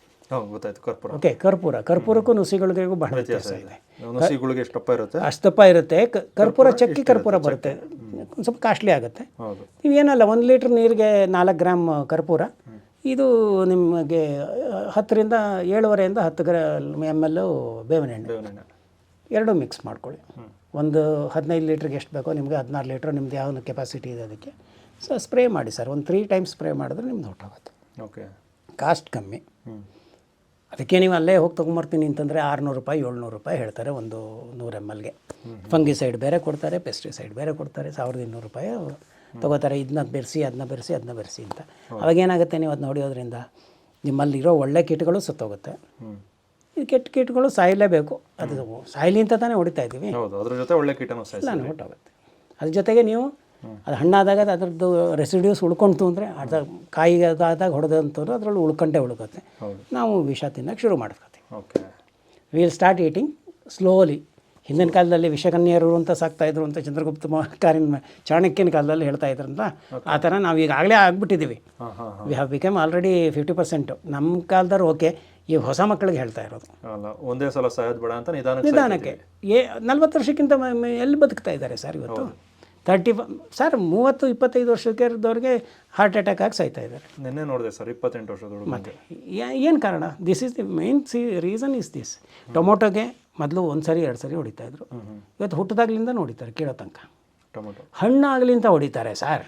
ಗೊತ್ತಾಯ್ತು ಕರ್ಪೂರ. ಓಕೆ ಕರ್ಪೂರ. ಕರ್ಪೂರಕ್ಕೂ ನುಸಿಗಳಿಗೂ ಬಹಳ ವ್ಯತ್ಯಾಸ ಇದೆ. ನುಸಿಗಳಿಗೆ ಎಷ್ಟಪ್ಪ ಇರುತ್ತೆ? ಅಷ್ಟಪ್ಪ ಇರುತ್ತೆ. ಕರ್ಪೂರ ಚಕ್ಕಿ ಕರ್ಪೂರ ಬರುತ್ತೆ. ಸ್ವಲ್ಪ ಕಾಸ್ಟ್ಲಿ ಆಗುತ್ತೆ. ನೀವು ಏನಲ್ಲ ಒಂದು ಲೀಟ್ರ್ ನೀರಿಗೆ ನಾಲ್ಕು ಗ್ರಾಮ್ ಕರ್ಪೂರ. ಇದು ನಿಮಗೆ ಹತ್ತರಿಂದ ಏಳುವರೆಯಿಂದ ಹತ್ತು ಗ್ರಾ ಎಂ ಎಲ್ ಬೇವಿನ ಎಣ್ಣೆ ಎರಡು ಎರಡೂ ಮಿಕ್ಸ್ ಮಾಡ್ಕೊಳ್ಳಿ. ಒಂದು ಹದಿನೈದು ಲೀಟ್ರಿಗೆ ಎಷ್ಟು ಬೇಕೋ ನಿಮಗೆ ಹದಿನಾರು ಲೀಟ್ರ್ ನಿಮ್ದು ಯಾವ ಕೆಪಾಸಿಟಿ ಇದೆ ಅದಕ್ಕೆ. ಸೊ ಸ್ಪ್ರೇ ಮಾಡಿ ಸರ್. ಒಂದು ತ್ರೀ ಟೈಮ್ಸ್ ಸ್ಪ್ರೇ ಮಾಡಿದ್ರೆ ನಿಮ್ದು ಹೊಟ್ಟೋಗುತ್ತೆ ಓಕೆ. ಕಾಸ್ಟ್ ಕಮ್ಮಿ. ಅದಕ್ಕೆ ನೀವು ಅಲ್ಲೇ ಹೋಗಿ ತೊಗೊಂಬರ್ತೀನಿ ಅಂತಂದರೆ ಆರುನೂರು ರೂಪಾಯಿ ಏಳ್ನೂರು ರೂಪಾಯಿ ಹೇಳ್ತಾರೆ ಒಂದು ನೂರು ಎಂ ಎಲ್ಗೆ ಫಂಗಿಸೈಡ್ ಬೇರೆ ಕೊಡ್ತಾರೆ ಪೆಸ್ಟಿಸೈಡ್ ಬೇರೆ ಕೊಡ್ತಾರೆ ಸಾವಿರದ ಇನ್ನೂರು ರೂಪಾಯಿ ತೊಗೋತಾರೆ ಇದನ್ನ ಬೆರೆಸಿ ಅದನ್ನ ಬೆರೆಸಿ ಅದನ್ನ ಬೆರೆಸಿ ಅಂತ. ಅವಾಗ ಏನಾಗುತ್ತೆ ನೀವು ಅದನ್ನ ಹೊಡೆಯೋದ್ರಿಂದ ನಿಮ್ಮಲ್ಲಿರೋ ಒಳ್ಳೆ ಕೀಟಗಳು ಸತ್ತೋಗುತ್ತೆ. ಈ ಕೆಟ್ಟ ಕೀಟಗಳು ಸಾಯಲೇಬೇಕು. ಅದು ಸಾಯಲಿ ಅಂತ ತಾನೇ ಹೊಡಿತಾ ಇದ್ದೀವಿ. ಅದ್ರ ಜೊತೆ ಒಳ್ಳೆ ಕೀಟನೂ ಹೊಟ್ಟೋಗುತ್ತೆ ಅದ್ರ ಜೊತೆಗೆ ನೀವು ಅದು ಹಣ್ಣಾದಾಗ ಅದು ಅದ್ರದ್ದು ರೆಸಿಡ್ಯೂಸ್ ಉಳ್ಕೊಂತು ಅಂದರೆ ಅದ ಕಾಯಿ ಅದಾದಾಗ ಹೊಡೆದಂಥವ್ರು ಅದರಲ್ಲಿ ಉಳ್ಕೊಂಡೇ ಉಳ್ಕತ್ತೆ ನಾವು ವಿಷ ತಿನ್ನಕ್ಕೆ ಶುರು ಮಾಡ್ಕೊತೀವಿ. ವಿಲ್ ಸ್ಟಾರ್ಟ್ ಈಟಿಂಗ್ ಸ್ಲೋಲಿ ಹಿಂದಿನ ಕಾಲದಲ್ಲಿ ವಿಷಕನ್ಯರು ಅಂತ ಸಾಕ್ತಾಯಿದ್ರು ಅಂತ ಚಂದ್ರಗುಪ್ತ ಕಾರಿನ ಚಾಣಕ್ಯನ ಕಾಲದಲ್ಲಿ ಹೇಳ್ತಾ ಇದ್ರಂತ. ಆ ಥರ ನಾವು ಈಗಾಗಲೇ ಆಗ್ಬಿಟ್ಟಿದ್ದೀವಿ. We have become already fifty percent ನಮ್ಮ ಕಾಲದವ್ರು ಓಕೆ ಈ ಹೊಸ ಮಕ್ಕಳಿಗೆ ಹೇಳ್ತಾ ಇರೋದು. ಒಂದೇ ಸಲ ಸಾಯೋದು ಬೇಡ ಅಂತ ನಿಧಾನ ನಿಧಾನಕ್ಕೆ. ಏ ನಲ್ವತ್ತು ವರ್ಷಕ್ಕಿಂತ ಎಲ್ಲಿ ಬದುಕ್ತಾ ಇದ್ದಾರೆ ಸರ್ ಇವತ್ತು? ತರ್ಟಿ ಸರ್ ಮೂವತ್ತು ಇಪ್ಪತ್ತೈದು ವರ್ಷಕ್ಕೆ ಇದ್ದವ್ರಿಗೆ ಹಾರ್ಟ್ ಅಟ್ಯಾಕ್ ಆಗಿ ಸಾಯ್ತಾ ಇದ್ದಾರೆ. ನಿನ್ನೆ ನೋಡಿದೆ ಸರ್ ಇಪ್ಪತ್ತೆಂಟು ವರ್ಷದ ಮತ್ತೆ ಏನು ಕಾರಣ? ದಿಸ್ ಇಸ್ ದಿ ಮೇನ್ ಸಿ ರೀಸನ್ ಇಸ್ ದಿಸ್ ಟೊಮೊಟೊಗೆ ಮೊದಲು ಒಂದು ಸರಿ ಎರಡು ಸರಿ ಹೊಡಿತಾಯಿದ್ರು ಇವತ್ತು ಹುಟ್ಟದಾಗ್ಲಿಂದ ಹೊಡಿತಾರೆ ಕೇಳೋ ತನಕ. ಟೊಮೊಟೊ. ಹಣ್ಣಾಗ್ಲಿಂತ ಹೊಡಿತಾರೆ ಸರ್.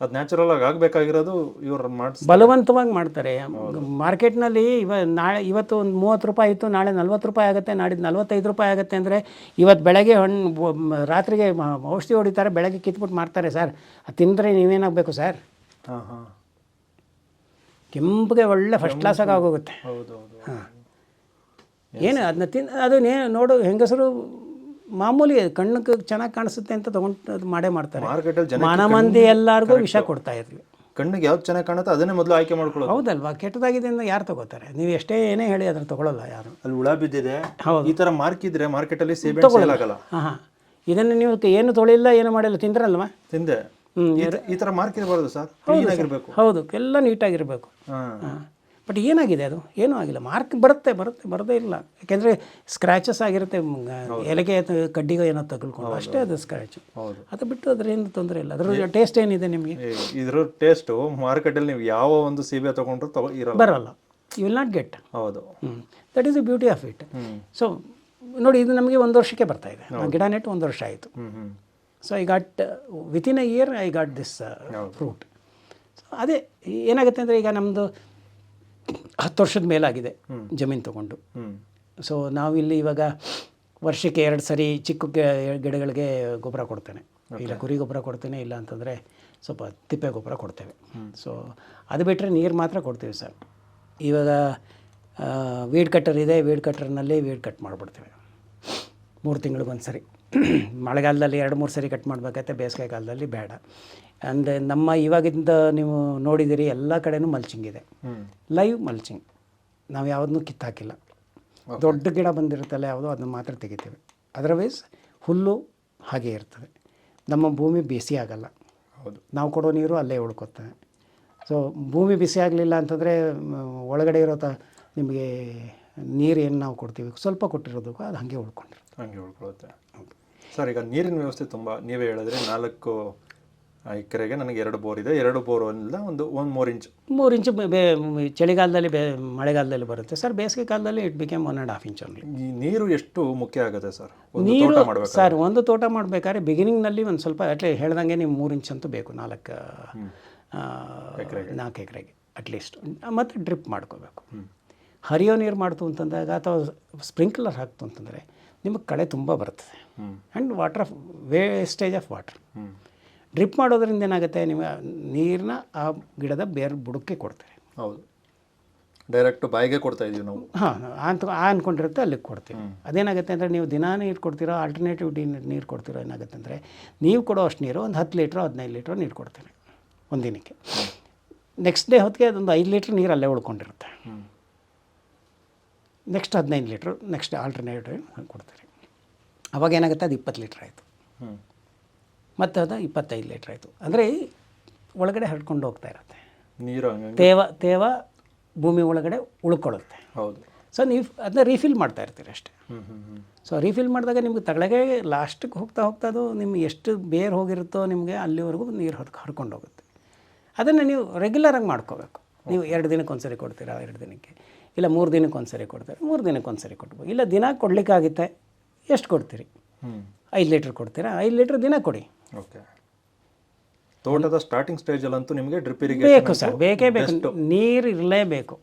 ಅದು ನ್ಯಾಚುರಲ್ ಆಗಿ ಆಗಬೇಕಾಗಿರೋದು ಇವ್ರು ಮಾಡಿ ಬಲವಂತವಾಗಿ ಮಾಡ್ತಾರೆ. ಮಾರ್ಕೆಟ್ನಲ್ಲಿ ಇವ ನಾಳೆ ಇವತ್ತು ಒಂದು ಮೂವತ್ತು ರೂಪಾಯಿ ಇತ್ತು ನಾಳೆ ನಲ್ವತ್ತು ರೂಪಾಯಿ ಆಗುತ್ತೆ ನಾಡಿದ್ದು ನಲ್ವತ್ತೈದು ರೂಪಾಯಿ ಆಗುತ್ತೆ ಅಂದರೆ ಇವತ್ತು ಬೆಳಗ್ಗೆ ಹಣ್ಣು ರಾತ್ರಿಗೆ ಔಷಧಿ ಹೊಡಿತಾರೆ ಬೆಳಗ್ಗೆ ಕಿತ್ಬಿಟ್ಟು ಮಾಡ್ತಾರೆ ಸರ್. ಅದು ತಿಂದರೆ ನೀವೇನಾಗಬೇಕು ಸರ್? ಹಾಂ ಹಾಂ. ಕೆಂಪಿಗೆ ಒಳ್ಳೆ ಫಸ್ಟ್ ಕ್ಲಾಸಾಗಿ ಆಗೋಗುತ್ತೆ. ಹೌದು ಹೌದು ಏನು ಅದನ್ನ ತಿನ್ ಅದನ್ನೇ ನೋಡು ಹೆಂಗಸರು ಮಾಮೂಲಿ ಕಣ್ಣಕ್ಕೆ ಚೆನ್ನಾಗಿ ಕಾಣಿಸುತ್ತೆ ಅಂತ ತೊಗೊಂಡು ಅದು ಮಾಡೇ ಮಾಡ್ತಾರೆ. ಮನ ಜನ ಮಾನ ಮಂದಿ ಎಲ್ಲರಿಗೂ ವಿಷ ಕೊಡ್ತಾ ಇದ್ವಿ. ಕಣ್ಣಿಗೆ ಯಾವ್ದು ಚೆನ್ನಾಗಿ ಕಾಣುತ್ತೆ ಅದನ್ನೇ ಮೊದಲು ಆಯ್ಕೆ ಮಾಡ್ಕೊಳ್ಳೋದು. ಹೌದಲ್ವಾ? ಕೆಟ್ಟದಾಗಿದೆ ಅಂತ ಯಾರು ತಗೋತಾರೆ? ನೀವು ಎಷ್ಟೇ ಏನೇ ಹೇಳಿ ಅದನ್ನ ತಗೊಳ್ಳಲ್ಲ ಯಾರು. ಅಲ್ಲಿ ಹುಳ ಬಿದ್ದಿದೆ. ಹೌದು. ಈ ತರ ಮಾರ್ಕ್ ಇದ್ರೆ ಮಾರ್ಕೆಟಲ್ಲಿ ಸೇಬೆ ಆಗಲ್ಲ. ಹಾಂ ಇದನ್ನು ನೀವು ಏನು ತೊಳಿಲ್ಲ ಏನು ಮಾಡಿಲ್ಲ ತಿಂದ್ರಲ್ವಾ? ತಿಂದೆ. ಹ್ಞೂ ಈ ಥರ ತರ ಮಾರ್ಕ್ ಇರಬಾರ್ದು ಸರ್. ಹೌದು ಎಲ್ಲ ನೀಟಾಗಿರಬೇಕು. ಹಾಂ. ಬಟ್ ಏನಾಗಿದೆ ಅದು? ಏನೂ ಆಗಿಲ್ಲ. ಮಾರ್ಕ್ ಬರುತ್ತೆ ಬರುತ್ತೆ ಬರದೇ ಇಲ್ಲ. ಯಾಕೆಂದರೆ ಸ್ಕ್ರ್ಯಾಚಸ್ ಆಗಿರುತ್ತೆ. ಎಲೆಗೆ ಕಡ್ಡಿಗೆ ಏನೋ ತಗಲ್ಕೊಂಡು ಅಷ್ಟೇ ಅದು ಸ್ಕ್ರ್ಯಾಚ್ ಅದು ಬಿಟ್ಟು ಅದರಿಂದ ತೊಂದರೆ ಇಲ್ಲ. ಅದ್ರ ಟೇಸ್ಟ್ ಏನಿದೆ ನಿಮಗೆ? ಇದ್ರ ಟೇಸ್ಟು ಮಾರ್ಕೆಟಲ್ಲಿ ನೀವು ಯಾವ ಒಂದು ಸೀಬೆ ತೊಗೊಂಡ್ರು ತಗೋ ಬರೋಲ್ಲ. ಯು ವಿಲ್ ನಾಟ್ ಗೆಟ್ ಹೌದು. That is the beauty of it so ನೋಡಿ ಇದು ನಮಗೆ ಒಂದು ವರ್ಷಕ್ಕೆ ಬರ್ತಾ ಇದೆ. ಗಿಡ ನೆಟ್ಟು ಒಂದು ವರ್ಷ ಆಯಿತು. So I got within a year I got this fruit so ಅದೇ ಏನಾಗುತ್ತೆ ಅಂದರೆ ಈಗ ನಮ್ಮದು ಹತ್ತು ವರ್ಷದ ಮೇಲಾಗಿದೆ ಜಮೀನು ತಗೊಂಡು. ಸೊ ನಾವಿಲ್ಲಿ ಇವಾಗ ವರ್ಷಕ್ಕೆ ಎರಡು ಸರಿ ಚಿಕ್ಕ ಗಿ- ಗಿಡಗಳಿಗೆ ಗೊಬ್ಬರ ಕೊಡ್ತೇನೆ. ಇಲ್ಲ ಕುರಿ ಗೊಬ್ಬರ ಕೊಡ್ತೇನೆ ಇಲ್ಲ ಅಂತಂದರೆ ಸ್ವಲ್ಪ ತಿಪ್ಪೆ ಗೊಬ್ಬರ ಕೊಡ್ತೇವೆ. ಸೊ ಅದು ಬಿಟ್ಟರೆ ನೀರು ಮಾತ್ರ ಕೊಡ್ತೀವಿ ಸರ್. ಇವಾಗ ವೀಡ್ ಕಟ್ಟರ್ ಇದೆ ವೀಡ್ ಕಟ್ಟರ್ನಲ್ಲಿ ವೀಡ್ ಕಟ್ ಮಾಡಿಬಿಡ್ತೇವೆ. ಮೂರು ತಿಂಗಳಿಗೊಂದು ಸರಿ ಮಳೆಗಾಲದಲ್ಲಿ ಎರಡು ಮೂರು ಸರಿ ಕಟ್ ಮಾಡಬೇಕಾಗತ್ತೆ ಬೇಸಿಗೆ ಕಾಲದಲ್ಲಿ ಬೇಡ. ಆ್ಯಂಡ್ ನಮ್ಮ ಇವಾಗಿಂದ ನೀವು ನೋಡಿದಿರಿ ಎಲ್ಲ ಕಡೆನೂ ಮಲ್ಚಿಂಗ್ ಇದೆ. ಲೈವ್ ಮಲ್ಚಿಂಗ್ ನಾವು ಯಾವುದನ್ನೂ ಕಿತ್ತಾಕಿಲ್ಲ. ದೊಡ್ಡ ಗಿಡ ಬಂದಿರುತ್ತಲ್ಲ ಯಾವುದು ಅದನ್ನು ಮಾತ್ರ ತೆಗಿತೀವಿ. ಅದರ್ವೈಸ್ ಹುಲ್ಲು ಹಾಗೆ ಇರ್ತದೆ. ನಮ್ಮ ಭೂಮಿ ಬಿಸಿ ಆಗಲ್ಲ. ಹೌದು. ನಾವು ಕೊಡೋ ನೀರು ಅಲ್ಲೇ ಉಳ್ಕೊತದೆ. ಸೊ ಭೂಮಿ ಬಿಸಿ ಆಗಲಿಲ್ಲ ಅಂತಂದರೆ ಒಳಗಡೆ ಇರೋ ತ ನಿಮಗೆ ನೀರು ಏನು ನಾವು ಕೊಡ್ತೀವಿ? ಸ್ವಲ್ಪ ಕೊಟ್ಟಿರೋದಕ್ಕೂ ಅದು ಹಾಗೆ ಉಳ್ಕೊಂಡಿರುತ್ತೆ. ಹಾಗೆ ಉಳ್ಕೊಳ್ಳುತ್ತೆ ಸರ್ ಈಗ ನೀರಿನ ವ್ಯವಸ್ಥೆ ತುಂಬ ನೀವೇ ಹೇಳಿದ್ರೆ ನಾಲ್ಕು ಎಕರೆಗೆ ನನಗೆ ಎರಡು ಬೋರ್ ಇದೆ. ಎರಡು ಬೋರ್ ಅಲ್ಲ ಒಂದು ಒಂದು ಮೂರು ಇಂಚ್. ಮೂರು ಇಂಚು ಬೇ ಚಳಿಗಾಲದಲ್ಲಿ ಬೇ ಮಳೆಗಾಲದಲ್ಲಿ ಬರುತ್ತೆ. ಸರ್ ಬೇಸಿಗೆ ಕಾಲದಲ್ಲಿ it became one and half inch only ಈ ನೀರು ಎಷ್ಟು ಮುಖ್ಯ ಆಗುತ್ತೆ ಸರ್? ಒಂದು ನೀರು ತೋಟ ಸರ್ ಒಂದು ತೋಟ ಮಾಡಬೇಕಾದ್ರೆ ಬಿಗಿನಿಂಗ್ನಲ್ಲಿ ಒಂದು ಸ್ವಲ್ಪ ಅಟ್ಲೇ ಹೇಳ್ದಂಗೆ ನೀವು ಮೂರು ಇಂಚ್ ಅಂತೂ ಬೇಕು ನಾಲ್ಕು ಆ, ನಾಲ್ಕು ಎಕರೆಗೆ ಅಟ್ಲೀಸ್ಟ್ ಮತ್ತು ಡ್ರಿಪ್ ಮಾಡ್ಕೋಬೇಕು. ಹರಿಯೋ ನೀರು ಮಾಡ್ತು ಅಂತಂದಾಗ ಅಥವಾ ಸ್ಪ್ರಿಂಕ್ಲರ್ ಹಾಕ್ತು ಅಂತಂದರೆ ನಿಮಗೆ ಕಳೆ ತುಂಬ ಬರ್ತದೆ. And water wastage of water drip ಮಾಡೋದ್ರಿಂದ ಏನಾಗುತ್ತೆ? ನೀವು ನೀರನ್ನ ಆ ಗಿಡದ ಬೇರೆ ಬುಡಕ್ಕೆ ಕೊಡ್ತಾರೆ. ಹೌದು. ಡೈರೆಕ್ಟ್ ಬಾಯಿಗೆ ಕೊಡ್ತಾ ಇದೀವಿ ನಾವು. ಹಾಂ ಅಂತ ಆ ಅಂದ್ಕೊಂಡಿರುತ್ತೆ ಅಲ್ಲಿಗೆ ಕೊಡ್ತೀವಿ. ಅದೇನಾಗುತ್ತೆ ಅಂದರೆ ನೀವು ದಿನಾ ನೀರು ಕೊಡ್ತೀರೋ ಆಲ್ಟರ್ನೇಟಿವ್ ಡಿ ನೀರು ಕೊಡ್ತೀರೋ ಏನಾಗುತ್ತೆ ಅಂದರೆ ನೀವು ಕೊಡೋ ಅಷ್ಟು ನೀರು ಒಂದು ಹತ್ತು ಲೀಟ್ರ್ ಹದಿನೈದು ಲೀಟ್ರ್ ನೀರು ಕೊಡ್ತೀನಿ ಒಂದು ದಿನಕ್ಕೆ. ನೆಕ್ಸ್ಟ್ ಡೇ ಹೊತ್ತಿಗೆ ಅದೊಂದು ಐದು ಲೀಟ್ರ್ ನೀರು ಅಲ್ಲೇ ಉಳ್ಕೊಂಡಿರುತ್ತೆ. ನೆಕ್ಸ್ಟ್ ಹದಿನೈದು ಲೀಟ್ರ್ ನೆಕ್ಸ್ಟ್ ಆಲ್ಟರ್ನೇಟಿವ್ ಕೊಡ್ತೀರಿ ಅವಾಗ ಏನಾಗುತ್ತೆ? ಅದು ಇಪ್ಪತ್ತು ಲೀಟ್ರ್ ಆಯಿತು. ಮತ್ತೆ ಅದು ಇಪ್ಪತ್ತೈದು ಲೀಟ್ರ್ ಆಯಿತು. ಅಂದರೆ ಒಳಗಡೆ ಹರ್ಕೊಂಡು ಹೋಗ್ತಾ ಇರುತ್ತೆ. ನೀರು ತೇವ ತೇವ ಭೂಮಿ ಒಳಗಡೆ ಉಳ್ಕೊಳ್ಳುತ್ತೆ. ಹೌದು. ಸೊ ನೀವು ಅದನ್ನ ರೀಫಿಲ್ ಮಾಡ್ತಾ ಇರ್ತೀರಿ ಅಷ್ಟೇ. ಸೊ ರೀಫಿಲ್ ಮಾಡಿದಾಗ ನಿಮ್ಗೆ ತಗಳಗೆ ಲಾಸ್ಟಿಗೆ ಹೋಗ್ತಾ ಹೋಗ್ತಾ ಅದು ನಿಮ್ಗೆ ಎಷ್ಟು ಬೇರ್ ಹೋಗಿರುತ್ತೋ ನಿಮಗೆ ಅಲ್ಲಿವರೆಗೂ ನೀರು ಹೊರ್ ಹರ್ಕೊಂಡು ಹೋಗುತ್ತೆ. ಅದನ್ನು ನೀವು ರೆಗ್ಯುಲರಾಗಿ ಮಾಡ್ಕೋಬೇಕು. ನೀವು ಎರಡು ದಿನಕ್ಕೆ ಒಂದ್ಸರಿ ಕೊಡ್ತೀರಾ ಎರಡು ದಿನಕ್ಕೆ? ಇಲ್ಲ ಮೂರು ದಿನಕ್ಕೆ ಒಂದ್ಸರಿ ಕೊಡ್ತೀರಾ ಮೂರು ದಿನಕ್ಕೆ ಒಂದ್ಸರಿ ಕೊಡ್ಬೋದು. ಇಲ್ಲ ದಿನ ಕೊಡಲಿಕ್ಕಾಗುತ್ತೆ? ಎಷ್ಟು ಕೊಡ್ತೀರಿ? ಐದು ಲೀಟ್ರ್ ಕೊಡ್ತೀರಾ? ಐದು ಲೀಟ್ರ್ ದಿನ ಕೊಡಿ. ಓಕೆ. ತೋಟದ ಸ್ಟಾರ್ಟಿಂಗ್ ಸ್ಟೇಜಲ್ಲಂತೂ ನಿಮಗೆ ಡ್ರಿಪ್ ಬೇಕು ಸರ್ ಬೇಕೇ ಬೇಕು. ನೀರು ಇರಲೇಬೇಕು.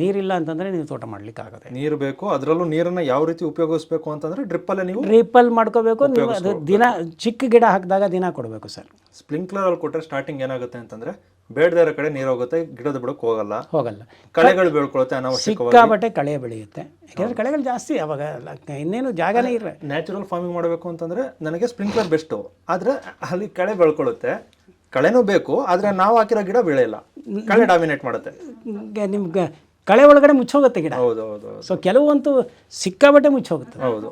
ನೀರಿಲ್ಲ ಅಂತಂದರೆ ನೀವು ತೋಟ ಮಾಡಲಿಕ್ಕೆ ಆಗುತ್ತೆ ನೀರು ಬೇಕು ಅದರಲ್ಲೂ ನೀರನ್ನು ಯಾವ ರೀತಿ ಉಪಯೋಗಿಸ್ಬೇಕು ಅಂತಂದರೆ ಡ್ರಿಪ್ಪಲ್ಲೇ ನೀವು ಡ್ರಿಪ್ಪಲ್ಲಿ ಮಾಡ್ಕೋಬೇಕು ನೀವು ಅದು ದಿನ ಚಿಕ್ಕ ಗಿಡ ಹಾಕಿದಾಗ ದಿನ ಕೊಡಬೇಕು ಸರ್. ಸ್ಪ್ರಿಂಕ್ಲರಲ್ಲಿ ಕೊಟ್ಟರೆ ಸ್ಟಾರ್ಟಿಂಗ್ ಏನಾಗುತ್ತೆ ಅಂತಂದ್ರೆ ಬೇಡದೇ ಇರೋ ಕಡೆ ನೀರು ಹೋಗುತ್ತೆ ಗಿಡದ ಬಿಡಕ್ಕೆ ಹೋಗಲ್ಲ. ಹೋಗಲ್ಲ. ಕಳೆಗಳು ಬೆಳ್ಕೊಳುತ್ತೆ ಅನಾವಶ್ಯಕವಾಗಿ. ಸಿಕ್ಕಾಬಟ್ಟೆ ಕಳೆ ಬೆಳೆಯುತ್ತೆ. ಯಾಕಂದ್ರೆ ಕಳೆಗಳು ಜಾಸ್ತಿ ಅವಾಗ ಇನ್ನೇನು ಜಾಗನೇ ಇರ ನ್ಯಾಚುರಲ್ ಫಾರ್ಮಿಂಗ್ ಮಾಡಬೇಕು ಅಂತಂದ್ರೆ ನನಗೆ ಸ್ಪ್ರಿಂಕ್ಲರ್ ಬೆಸ್ಟು ಆದ್ರೆ ಅಲ್ಲಿ ಕಳೆ ಬೆಳ್ಕೊಳ್ಳುತ್ತೆ. ಕಳೆನೂ ಬೇಕು ಆದ್ರೆ ನಾವು ಹಾಕಿರೋ ಗಿಡ ಬೆಳೆಯಲ್ಲ. ಕಳೆ ಡಾಮಿನೇಟ್ ಮಾಡುತ್ತೆ. ನಿಮ್ಗೆ ಕಳೆ ಒಳಗಡೆ ಮುಚ್ಚೋಗುತ್ತೆ ಗಿಡ. ಹೌದು ಹೌದು ಹೌದು. ಸೊ ಕೆಲವಂತೂ ಸಿಕ್ಕಾಬಟ್ಟೆ ಮುಚ್ಚೋಗುತ್ತೆ. ಹೌದು.